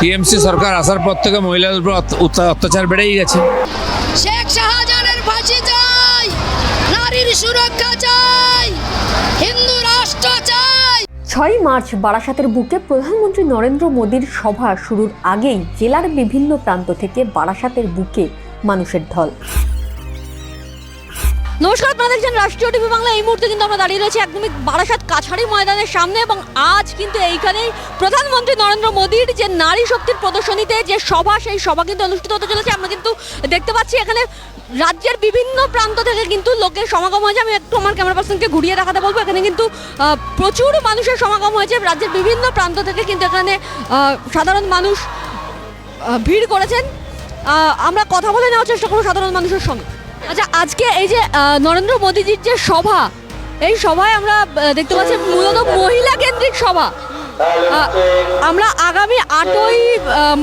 TMC সরকার আসার পর থেকে মহিলাদের উপর অত্য- অত্য- অত্যাচার বেড়েই গেছে। শেখ শাহজাহানের ফাঁসি চাই নারীর সুরক্ষা চাই হিন্দু রাষ্ট্র চাই। ছয় মার্চ বারাসাতের বুকে প্রধানমন্ত্রী নরেন্দ্র মোদীর সভা শুরুর আগেই জেলার বিভিন্ন প্রান্ত থেকে বারাসাতের বুকে মানুষের ঢল। নমস্কার, আপনারা দেখছেন রাষ্ট্রীয় টিভি বাংলা। এই মুহূর্তে কিন্তু আমরা দাঁড়িয়ে রয়েছি একদমই বারাসাত কাছাড়ি ময়দানের সামনে এবং আজ কিন্তু এইখানেই প্রধানমন্ত্রী নরেন্দ্র মোদীর যে নারী শক্তির প্রদর্শনীতে যে সভা, সেই সভা কিন্তু অনুষ্ঠিত হতে চলেছে। আমরা কিন্তু দেখতে পাচ্ছি এখানে রাজ্যের বিভিন্ন প্রান্ত থেকে কিন্তু লোকের সমাগম হয়েছে। আমি একটু আমার ক্যামেরা পার্সনকে ঘুরিয়ে দেখাতে বলব। এখানে কিন্তু প্রচুর মানুষের সমাগম হয়েছে। রাজ্যের বিভিন্ন প্রান্ত থেকে কিন্তু এখানে সাধারণ মানুষ ভিড় করেছেন। আমরা কথা বলে নেওয়ার চেষ্টা করব সাধারণ মানুষের সঙ্গে। আচ্ছা আজকে এই যে নরেন্দ্র মোদীজির যে সভা, এই সভায় আমরা দেখতে পাচ্ছি মূলত মহিলা কেন্দ্রিক সভা। আমরা আগামী আটই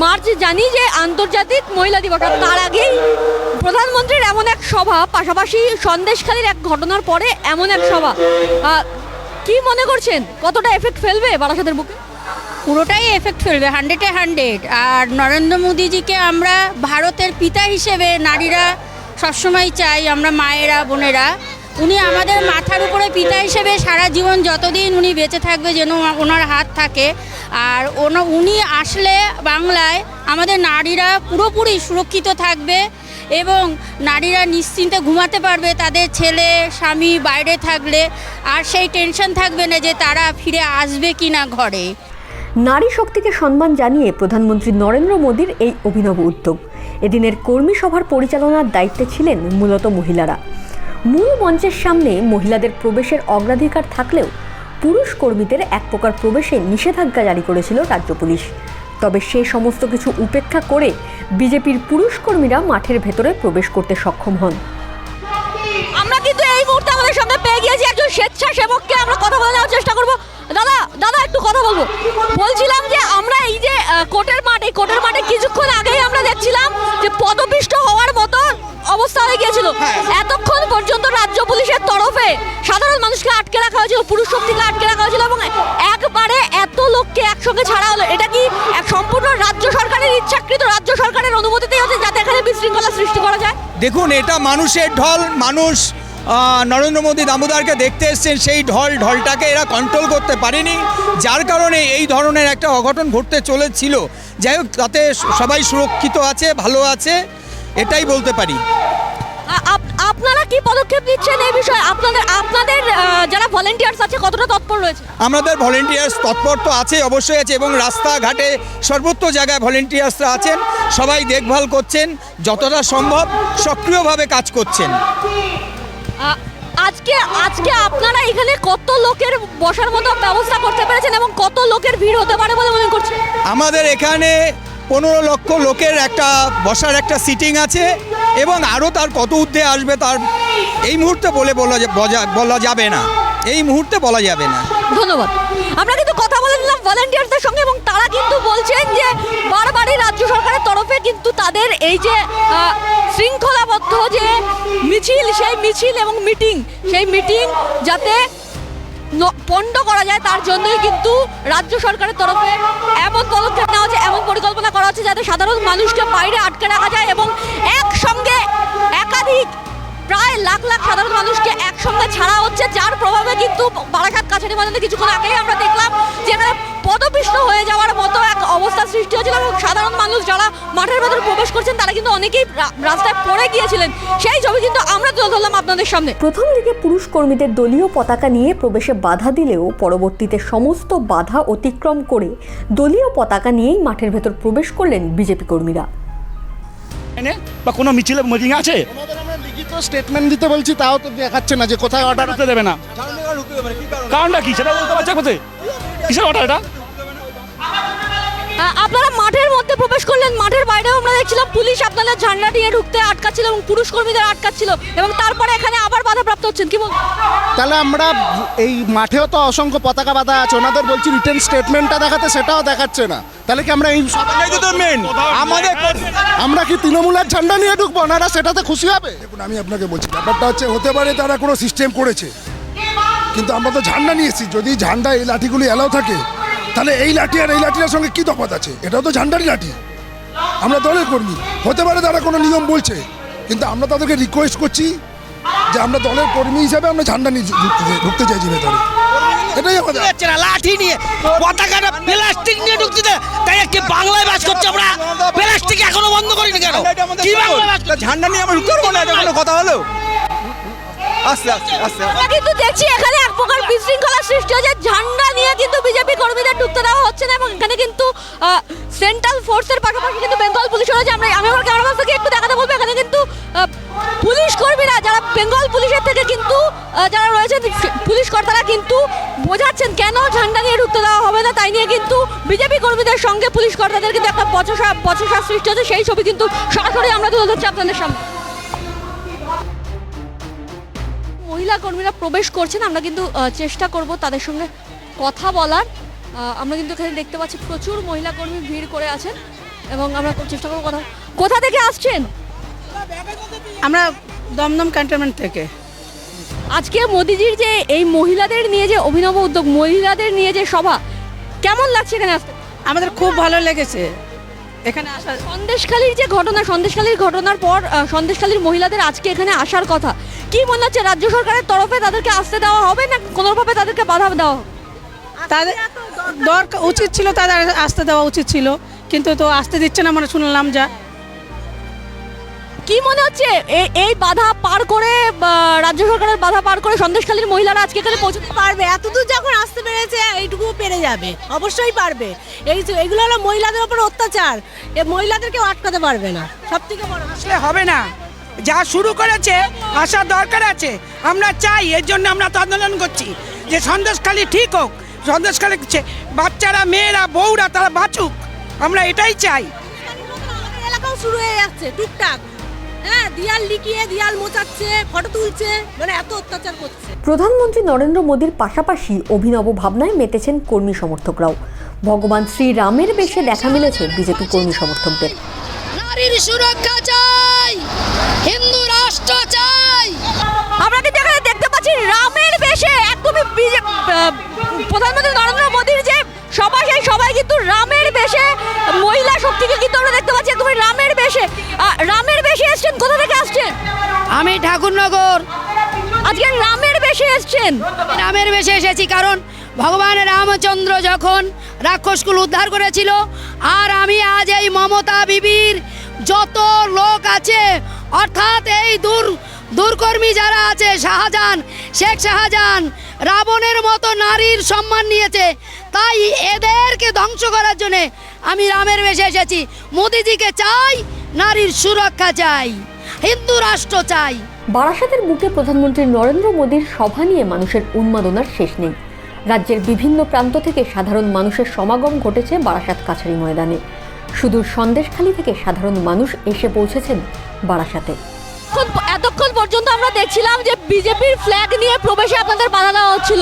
মার্চ জানি যে আন্তর্জাতিক মহিলা দিবস তার আগেই প্রধানমন্ত্রীর এমন এক সভা, পাশাপাশি সন্দেশখালীর এক ঘটনার পরে এমন এক সভা। কি মনে করছেন? কতটা এফেক্ট ফেলবে বারাসাতের বুকে? পুরোটাই এফেক্ট ফেলবে হান্ড্রেডে হান্ড্রেড আর নরেন্দ্র মোদীজিকে আমরা ভারতের পিতা হিসেবে, নারীরা সবসময় চাই আমরা মায়েরা, বোনেরা। উনি আমাদের মাথার উপরে পিতা হিসেবে সারা জীবন যতদিন উনি বেঁচে থাকবে যেন ওনার হাত থাকে। আর উনি আসলে বাংলায় আমাদের নারীরা পুরোপুরি সুরক্ষিত থাকবে এবং নারীরা নিশ্চিন্তে ঘুমাতে পারবে, তাদের ছেলে, স্বামী বাইরে থাকলে। আর সেই টেনশন থাকবে না যে তারা ফিরে আসবে কি না ঘরে। নারী শক্তিকে সম্মান জানিয়ে প্রধানমন্ত্রী নরেন্দ্র মোদীর এই অভিনব উদ্যোগ। এদিনের কর্মী সভার পরিচালনার দায়িত্বে ছিলেন মূলত মহিলারা। মূল মঞ্চের সামনে মহিলাদের প্রবেশের অগ্রাধিকার থাকলেও পুরুষ কর্মীদের এক প্রকার প্রবেশে নিষেধাজ্ঞা জারি করেছিল রাজ্য পুলিশ। তবে সে সমস্ত কিছু উপেক্ষা করে বিজেপির পুরুষ কর্মীরা মাঠের ভেতরে প্রবেশ করতে সক্ষম হন। আমরা কিন্তু এই মুহূর্তে আমাদের সঙ্গে পেয়ে গিয়েছি একজন স্বেচ্ছাসেবককে। আমরা কথা বলে নেওয়ার চেষ্টা করব। কথা বলব। বলছিলাম যে আমরা এই যে আহ, কোর্টের মাঠ এই কোর্টের মাঠে কিছুক্ষণ আগেই আমরা দেখছিলাম যে পদপিষ্ট হওয়ার মতো অবস্থা হয়ে গিয়েছিল। এতক্ষণ পর্যন্ত রাজ্য পুলিশের তরফে সাধারণ মানুষকে আটকে রাখা হয়েছিল পুরুষ শক্তিকে আটকে রাখা হয়েছিল এবং একবারে এত লোককে একসঙ্গে ছাড়া হলো। এটা কি এক সম্পূর্ণ রাজ্য সরকারের ইচ্ছাকৃত রাজ্য সরকারের অনুমতিতেই হচ্ছে যাতে এখানে বিশৃঙ্খলা সৃষ্টি করা যায়? দেখুন এটা মানুষের ঢল মানুষ নরেন্দ্র মোদী দামোদরকে দেখতে এসছেন সেই ঢল ঢলটাকে এরা কন্ট্রোল করতে পারেনি। যার কারণে এই ধরনের একটা অঘটন ঘটতে চলেছিল। যাই হোক তাতে সবাই সুরক্ষিত আছে ভালো আছে এটাই বলতে পারি। আপনারা কি পদক্ষেপ নিচ্ছেন এই বিষয়ে? আপনাদের আপনাদের যারা ভলেন্টিয়ার্স আছে কতটা তৎপর রয়েছে? আমাদের ভলেন্টিয়ার্স তৎপর তো আছে অবশ্যই আছে এবং রাস্তাঘাটে সর্বত্র জায়গায় ভলেন্টিয়ার্সরা আছেন সবাই দেখভাল করছেন যতটা সম্ভব সক্রিয়ভাবে কাজ করছেন। আজকে আজকে আপনারা এখানে কত লোকের বসার মতো ব্যবস্থা করতে পেরেছেন এবং কত লোকের ভিড় হতে পারে বলে মনে করছেন? আমাদের এখানে পনেরো লক্ষ লোকের একটা বসার একটা সিটিং আছে এবং আরও তার কত ঊর্ধ্বে আসবে তার এই মুহূর্তে বলে বলা বলা যাবে না। এই মুহূর্তে বলা যাবে না। ধন্যবাদ। আমরা কিন্তু কথা বলে নিলাম ভলেন্টিয়ারদের সঙ্গে এবং তারা কিন্তু বলছেন যে বারবারই রাজ্য সরকারের তরফে কিন্তু তাদের এই যে শৃঙ্খলাবদ্ধ যে মিছিল, সেই মিছিল এবং মিটিং সেই মিটিং যাতে পণ্ড করা যায়, তার জন্যই কিন্তু রাজ্য সরকারের তরফে এমন পদক্ষেপ নেওয়া হচ্ছে, এমন পরিকল্পনা করা হচ্ছে যাতে সাধারণ মানুষকে বাইরে আটকে রাখা যায় এবং একসঙ্গে একাধিক, প্রায় লাখ লাখ সাধারণ মানুষকে একসঙ্গে ছাড়া হচ্ছে, যার প্রভাবে কিন্তু কাছারি ময়দানে কিছুক্ষণ আগেই আমরা দেখলাম যে পদপিষ্ট হয়ে যাওয়ার মতো এক অবস্থা সৃষ্টি হয়েছিল এবং সাধারণ মানুষ যারা মাঠের ভেতরে প্রবেশ করছেন তারা কিন্তু অনেকেই রাস্তায় পড়ে গিয়েছিলেন। সেই ছবি কিন্তু আমরা তুলে ধরলাম আপনাদের সামনে। প্রথম দিকে পুরুষ কর্মীদের দলীয় পতাকা নিয়ে প্রবেশে বাধা দিলেও পরবর্তীতে সমস্ত বাধা অতিক্রম করে দলীয় পতাকা নিয়েই মাঠের ভেতর প্রবেশ করলেন বিজেপি কর্মীরা। বা কোনো মিছিলে মিটিং আছে? ওনাদের তো স্টেটমেন্ট দিতে বলছি তাও তো দেখাচ্ছে না যে কোথায় অর্ডার ঢুকতে দেবে না। কারণটা কি? সেটা বলতে পারছে কোথায়? কিসের অর্ডার এটা? আপনারা মাঠের মধ্যে প্রবেশ করলেন, মাঠের বাইরেও আমরা দেখছিলাম পুলিশ আপনাদের ঝান্ডা নিয়ে ঢুকতে আটকাচ্ছিল এবং পুরুষ কর্মীদের আটকাচ্ছিল এবং তারপরে এখানে আবার বাধাপ্রাপ্ত হচ্ছেন। কি তাহলে আমরা এই মাঠেও তো অসংখ্য পতাকা বাঁধা আছে। ওনাদের বলছি রিটেন স্টেটমেন্টটা দেখাতে, সেটাও দেখাচ্ছে না। তাহলে কি আমরা এই আমরা কি তৃণমূলের ঝান্ডা নিয়ে ঢুকবো? ওনারা সেটাতে খুশি হবে? দেখুন, আমি আপনাকে বলছি, ব্যাপারটা হচ্ছে, হতে পারে তারা কোনো সিস্টেম করেছে। কিন্তু আমরা তো ঝান্ডা নিয়ে এসেছি। যদি ঝান্ডা এই লাঠিগুলি এলাও থাকে তাহলে এই লাঠি আর এই লাঠির সঙ্গে কি তফাৎ আছে? এটাও তো ঝান্ডারই লাঠি। আমরা দলের কর্মী। হতে পারে তারা কোনো নিয়ম বলছে কিন্তু আমরা তাদেরকে রিকোয়েস্ট করছি যে আমরা দলের কর্মী হিসাবে আমরা ঝান্ডা নিয়ে ঢুকতে ঢুকতে চাইছি ভেতরে। এটাই আমাদের। না লাঠি নিয়ে পতাকাটা প্লাস্টিক নিয়ে ঢুকতে দেয়। তাই বাংলায় বাস করছে আমরা? প্লাস্টিক এখনও বন্ধ করিনি কেন? কি বাংলায় বাস ঝান্ডা নিয়ে আমরা ঢুকতে পারব না? এটা কোনো কথা হলো? আমরা কিন্তু দেখছি এখানে এক প্রকার বিশৃঙ্খলা সৃষ্টি ঝান্ডা নিয়ে কিন্তু বিজেপি কর্মীদের ঢুকতে দেওয়া হচ্ছে না এবং এখানে কিন্তু সেন্ট্রাল ফোর্সের পাশাপাশি কিন্তু বেঙ্গল পুলিশ রয়েছে। আমরা আমি আমার ক্যামেরা থেকে একটু দেখাতে বলব, এখানে কিন্তু পুলিশ কর্মীরা যারা বেঙ্গল পুলিশের থেকে কিন্তু যারা রয়েছেন পুলিশ কর্তারা কিন্তু বোঝাচ্ছেন কেন ঝান্ডা নিয়ে ঢুকতে দেওয়া হবে না। তাই নিয়ে কিন্তু বিজেপি কর্মীদের সঙ্গে পুলিশ কর্তাদের কিন্তু একটা বচসা বচসা সৃষ্টি হচ্ছে। সেই ছবি কিন্তু সরাসরি আমরা তুলে ধরছি আপনাদের সামনে। মহিলা কর্মীরা প্রবেশ করছেন আমরা কিন্তু চেষ্টা করব তাদের সঙ্গে কথা বলার। আমরা কিন্তু এখানে দেখতে পাচ্ছি প্রচুর মহিলা কর্মী ভিড় করে আছেন এবং আমরা চেষ্টা করব কথা কোথা থেকে আসছেন? আমরা দমদম ক্যান্টনমেন্ট থেকে। আজকে মোদিজির যে এই মহিলাদের নিয়ে যে অভিনব উদ্যোগ মহিলাদের নিয়ে যে সভা কেমন লাগছে এখানে আসতে? আমাদের খুব ভালো লেগেছে। এখানে আসা সন্দেশখালীর যে ঘটনা সন্দেশখালীর ঘটনার পর সন্দেশখালীর মহিলাদের আজকে এখানে আসার কথা। কি মনে হচ্ছে রাজ্য সরকারের তরফে তাদেরকে আসতে দেওয়া হবে না কোনোভাবে তাদেরকে বাধা দেওয়া হবে? তাদের দরকার উচিত ছিল তাদের আসতে দেওয়া উচিত ছিল কিন্তু তো আসতে দিচ্ছে না আমরা শুনলাম যা। কি মনে হচ্ছে? এ- এই বাধা পার করে রাজ্য সরকারের বাধা পার করে সন্দেশখালীর মহিলারা আজকে এখানে পৌঁছতে পারবে এতদূর যখন আসতে পেরেছে এইটুকু পেরে যাবে। অবশ্যই পারবে। এই যে- এগুলো হলো মহিলাদের ওপর অত্যাচার। এ মহিলাদেরকেও আটকাতে পারবে না। সব থেকে বড় আসলে হবে না। যা শুরু করেছে আসার দরকার আছে। আমরা চাই এর জন্য আমরা তো আন্দোলন করছি। যে সন্দেশখালী ঠিক হোক সন্দেশখালী বাচ্চারা মেয়েরা বউরা তারা বাঁচুক। আমরা এটাই চাই। এলাকাও শুরু হয়ে যাচ্ছে টুকটাক। হ্যাঁ দিয়াল লিখিয়ে দিয়াল মোচাচ্ছে ফটো তুলছে মানে এত অত্যাচার করছে। প্রধানমন্ত্রী নরেন্দ্র মোদীর পাশাপাশি অভিনব ভাবনায় মেতেছেন কর্মী সমর্থকরাও। ভগবান শ্রীরামের বেশে দেখা মিলেছে বিজেপি কর্মী সমর্থকদের। নারীর সুরক্ষা চাই হিন্দু রাষ্ট্র চাই। আমরা কিন্তু এখানে দেখতে পাচ্ছি রামের বেশে একদমই প্রধানমন্ত্রী নরেন্দ্র মোদীর যে সভা সেই সবাই কিন্তু রামের বেশে মহিলা শক্তিকে কিন্তু আমরা দেখতে পাচ্ছি। একদমই রামের বেশে রামের বেশে এসছেন কোথা থেকে আসছেন? আমি ঠাকুরনগর। আজকে রামের বেশে এসছেন। রামের বেশে এসেছি কারণ ভগবান রামচন্দ্র যখন রাক্ষসকুল উদ্ধার করেছিল আর আমি আজ এই মমতা বিবির যত লোক আছে অর্থাৎ এই দূর দূরকর্মী যারা আছে শাহজাহান শেখ শাহজাহান রাবণের মতো নারীর সম্মান নিয়েছে। তাই এদেরকে ধ্বংস করার জন্যে আমি রামের বেশে এসেছি। মোদিজিকে চাই নারীর সুরক্ষা চাই হিন্দু রাষ্ট্র চাই। বারাসাতের বুকে প্রধানমন্ত্রী নরেন্দ্র মোদীর সভা নিয়ে মানুষের উন্মাদনার শেষ নেই। রাজ্যের বিভিন্ন প্রান্ত থেকে সাধারণ মানুষের সমাগম ঘটেছে বারাসাত কাছারি ময়দানে। সুদূর সন্দেশখালী থেকে সাধারণ মানুষ এসে পৌঁছেছেন বারাসাতে। এতক্ষণ পর্যন্ত আমরা দেখছিলাম যে বিজেপির ফ্ল্যাগ নিয়ে প্রবেশে আপনাদের বাধা দেওয়া হচ্ছিল।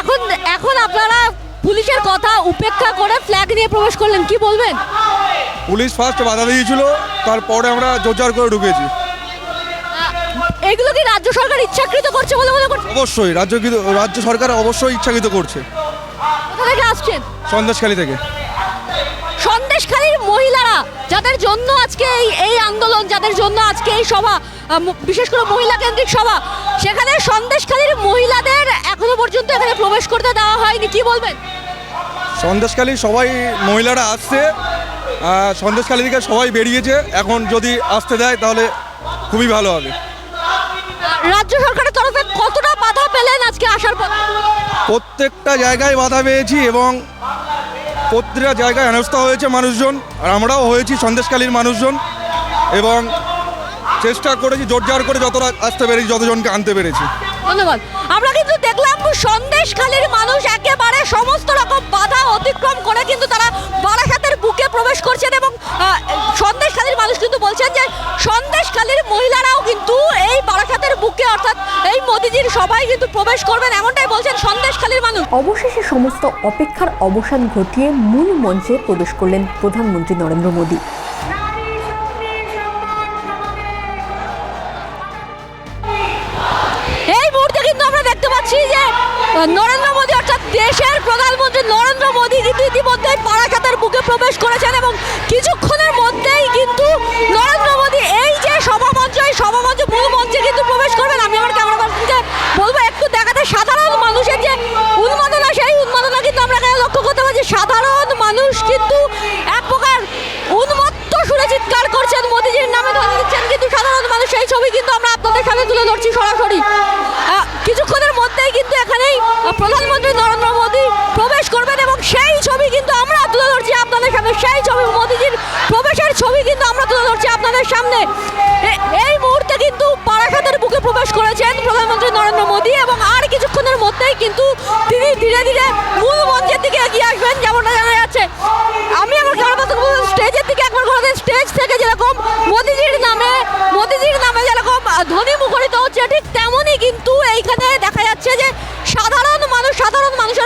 এখন এখন আপনারা পুলিশের কথা উপেক্ষা করে ফ্ল্যাগ নিয়ে প্রবেশ করলেন কি বলবেন? পুলিশ ফার্স্ট বাধা দিয়েছিল তারপরে আমরা জোরজার করে ঢুকেছি। এগুলো কি রাজ্য সরকার ইচ্ছাকৃত করছে বলে মনে করছে অবশ্যই রাজ্য রাজ্য সরকার অবশ্যই ইচ্ছাকৃত করছে। কোথা থেকে আসছেন? সন্দেশখালী থেকে। সন্দেশখালীর মহিলারা যাদের জন্য আজকে এই এই আন্দোলন যাদের জন্য আজকে এই সভা বিশেষ করে মহিলা কেন্দ্রিক সভা। সেখানে সন্দেশখালীর মহিলাদের এখনও পর্যন্ত এখানে প্রবেশ করতে দেওয়া হয়নি। কি বলবেন? সন্দেশখালী সবাই মহিলারা আসছে। সন্দেশখালী থেকে সবাই বেরিয়েছে। এখন যদি আসতে দেয় তাহলে খুবই ভালো হবে। রাজ্য সরকারের তরফে কতটা বাধা পেলেন আজকে আসার পর? প্রত্যেকটা জায়গায় বাধা পেয়েছি এবং প্রত্যেকটা জায়গায় হেনস্থা হয়েছে মানুষজন। আর আমরাও হয়েছি সন্দেশকালীর মানুষজন। এবং চেষ্টা করেছি জোরজার করে যতটা আসতে পেরেছি যতজনকে আনতে পেরেছি। ধন্যবাদ। আমরা কিন্তু দেখলাম সন্দেশখালীর মানুষ একেবারে সমস্ত রকম বাধা অতিক্রম করে কিন্তু তারা বারাসাতের বুকে প্রবেশ করছেন এবং আহ, সন্দেশখালীর মানুষ কিন্তু বলছেন যে সন্দেশ সন্দেশখালীর মহিলারাও কিন্তু এই বারাসাতের বুকে অর্থাৎ এই মোদিজির সবাই কিন্তু প্রবেশ করবেন এমনটাই বলছেন সন্দেশ সন্দেশখালীর মানুষ। অবশেষে সমস্ত অপেক্ষার অবসান ঘটিয়ে মূল মঞ্চে প্রবেশ করলেন প্রধানমন্ত্রী নরেন্দ্র মোদী। নরেন্দ্র মোদী, অর্থাৎ দেশের প্রধানমন্ত্রী নরেন্দ্র মোদী কিন্তু ইতিমধ্যে বারাসাতের বুকে প্রবেশ করেছেন এবং কিছুক্ষণের মধ্যেই কিন্তু নরেন্দ্র মোদী এই যে সভামঞ্চ এই সভামঞ্চ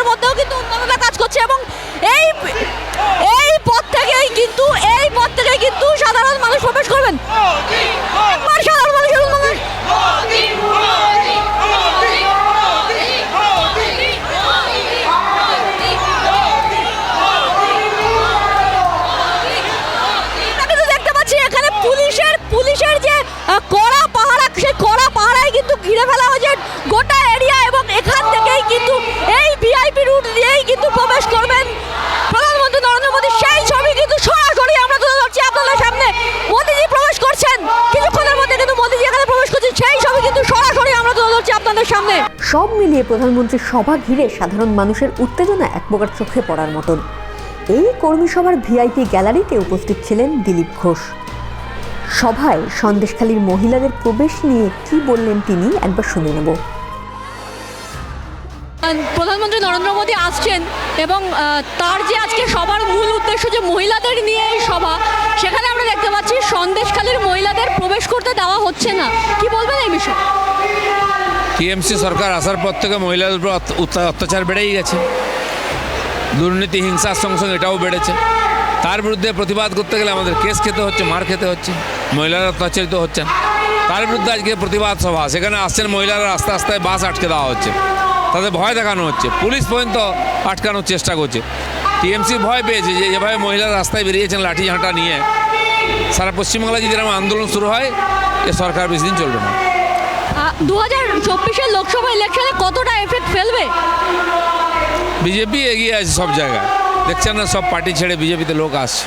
সাধারণ মধ্যেও কিন্তু উন্নয়নতা কাজ করছে এবং এই এই পথ থেকেই কিন্তু, এই পথ থেকেই কিন্তু সাধারণ মানুষ প্রবেশ করবেন। সাধারণ মানুষের উন্নয়ন পুলিশের পুলিশের যে কড়া পাহারা, সেই কড়া পাহারায় কিন্তু ঘিরে ফেলা হয়েছে গোটা এরিয়া এবং কিন্তু এই রুট কিন্তু প্রবেশ করবেন। প্রধানমন্ত্রী নরেন্দ্র মোদী সেই ছবি কিন্তু সরাসরি আমরা তুলে ধরছি আপনাদের সামনে। মোদীজি প্রবেশ করছেন। কিছুক্ষণের মধ্যে কিন্তু মোদীজি এখানে প্রবেশ করছেন সেই ছবি কিন্তু সরাসরি আমরা তুলে ধরছি আপনাদের সামনে। সব মিলিয়ে প্রধানমন্ত্রীর সভা ঘিরে সাধারণ মানুষের উত্তেজনা এক প্রকার চোখে পড়ার মতন। এই কর্মী সভার ভিআইপি গ্যালারিতে উপস্থিত ছিলেন দিলীপ ঘোষ। সভায় সন্দেশখালীর মহিলাদের প্রবেশ নিয়ে কি বললেন তিনি একবার শুনে নেব। প্রধানমন্ত্রী নরেন্দ্র মোদী আসছেন এবং তার যে আজকে সবার মূল উদ্দেশ্য যে মহিলাদের নিয়ে এই সভা, সেখানে আমরা দেখতে পাচ্ছি সন্দেশখালীর মহিলাদের প্রবেশ করতে দেওয়া হচ্ছে না। কি বলবেন এই বিষয়ে? টিএমসি সরকার আসার পর থেকে মহিলাদের উপর অত- অত্যাচার অত্যাচার বেড়েই গেছে। দুর্নীতি হিংসার সঙ্গে সঙ্গে এটাও বেড়েছে। তার বিরুদ্ধে প্রতিবাদ করতে গেলে আমাদের কেস খেতে হচ্ছে, মার খেতে হচ্ছে, মহিলারা অত্যাচারিত হচ্ছেন। তার বিরুদ্ধে আজকে প্রতিবাদ সভা, সেখানে আসছেন মহিলারা আস্তে আস্তে বাস আটকে দেওয়া হচ্ছে। তাদের ভয় দেখানো হচ্ছে। পুলিশ পর্যন্ত আটকানোর চেষ্টা করছে। টিএমসি ভয় পেয়েছে যে যেভাবে মহিলারা রাস্তায় বেরিয়েছেন লাঠি ঝাঁটা নিয়ে। সারা পশ্চিমবাংলায় যদি এরকম আন্দোলন শুরু হয় এ সরকার বেশি দিন চলবে না। দু হাজার চব্বিশের লোকসভা ইলেকশনে কতটা এফেক্ট ফেলবে? বিজেপি এগিয়ে আছে সব জায়গায়। দেখছেন না সব পার্টি ছেড়ে বিজেপিতে লোক আসছে।